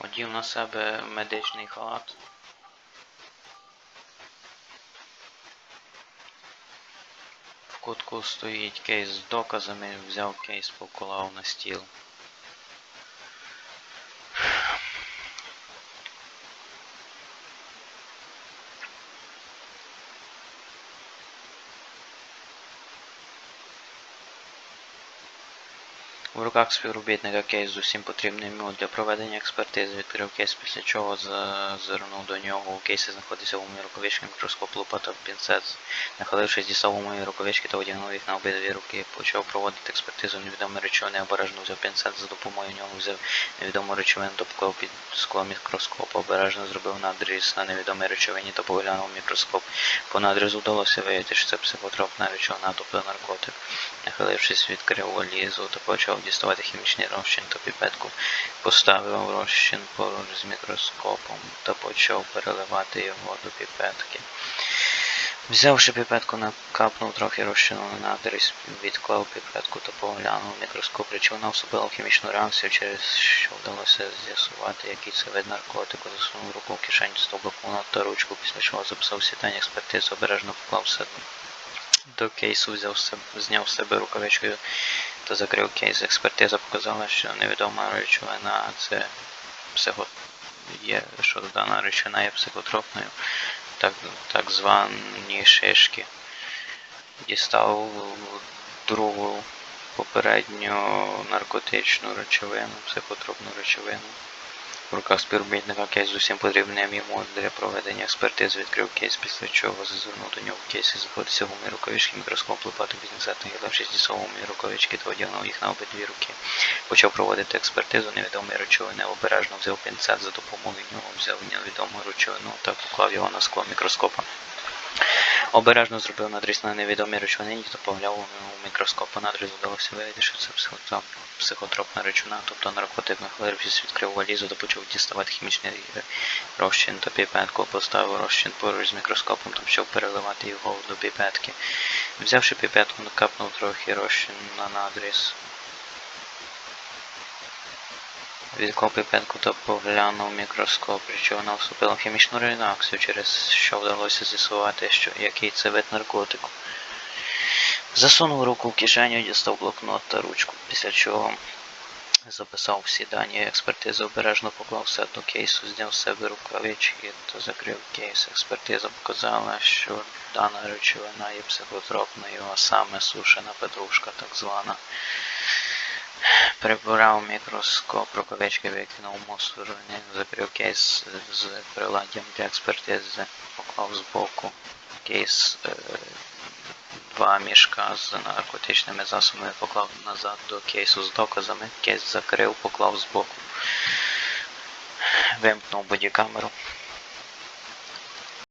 Одів на себе медичний халат. В кутку стоїть кейс з доказами, взяв кейс, поклав на стіл. В руках співробітника кейс з усім потрібним йому для проведення експертизи відкрив кейс, після чого зазирнув до нього. У кейсі знаходився умій рукавички, мікроскоп, лопата, пінцет. Нахилившись, дістав умої рукавички та одягнув їх на обидві руки. Почав проводити експертизу невідомої речовини, обережно взяв пінцет за допомогою нього взяв невідому речовину та поклав під скло мікроскопа. Обережно зробив надріз на невідомій речовині та поглянув мікроскоп. По надрізу вдалося виявити, що це психотропна речовина, тобто наркотик. Нахилившись, відкрив валізу та почав діставати хімічний розчин та піпетку. Поставив розчин поруч з мікроскопом та почав переливати його до піпетки. Взявши піпетку, накапнув трохи розчину на надріз, відклав піпетку та поглянув мікроскоп. Речовина вступила в хімічну реакцію, через що вдалося з'ясувати, який це вид наркотику. Засунув руку в кишень, став блокнот та ручку, після чого записав сідання експертизу, обережно поклав все до кейсу, взяв себе, зняв з себе рукавичкою та закрив кейс. Експертиза показала, що невідома речовина це психо... є, що дана речовина є психотропною, так, так звані шишки. Дістав другу попередню наркотичну речовину, психотропну речовину. В руках співробітника кейс з усім потрібним йому для проведення експертизи відкрив кейс, після чого зазирнув до нього в кейсі, знаходився гумі рукавички, мікроскоп, лопату, бізінсетний, гілевшись дістав гумі рукавички та одягнув їх на обидві руки. Почав проводити експертизу невідомої речовини, обережно взяв пінцет за допомогою нього, взяв невідому речовину та поклав його на скло мікроскопа. Обережно зробив надріз на невідомій речовині та погляв у мікроскоп. По надрізу вдалося виявити, що це психотропна речовина, тобто наркотик. Нахилившись, відкрив валізу та почав діставати хімічний розчин та піпетку. Поставив розчин поруч з мікроскопом та почав переливати його до піпетки. Взявши піпетку, накапнув трохи розчин на надріз. Відклав піпетку та поглянув мікроскоп, що вона вступила в хімічну реакцію, через що вдалося з'ясувати, що який це вид наркотику. Засунув руку в кишеню, дістав блокнот та ручку, після чого записав всі дані експертизи, обережно поклав все до кейсу, зняв з себе рукавички та закрив кейс. Експертиза показала, що дана речовина є психотропною, а саме сушена петрушка, так звана. Прибрав мікроскоп, рукавички викинув мусорний, закрив кейс з приладдям для експертизи, поклав збоку кейс, е, два мішка з наркотичними засобами, поклав назад до кейсу з доказами, кейс закрив, поклав збоку, вимкнув бодікамеру.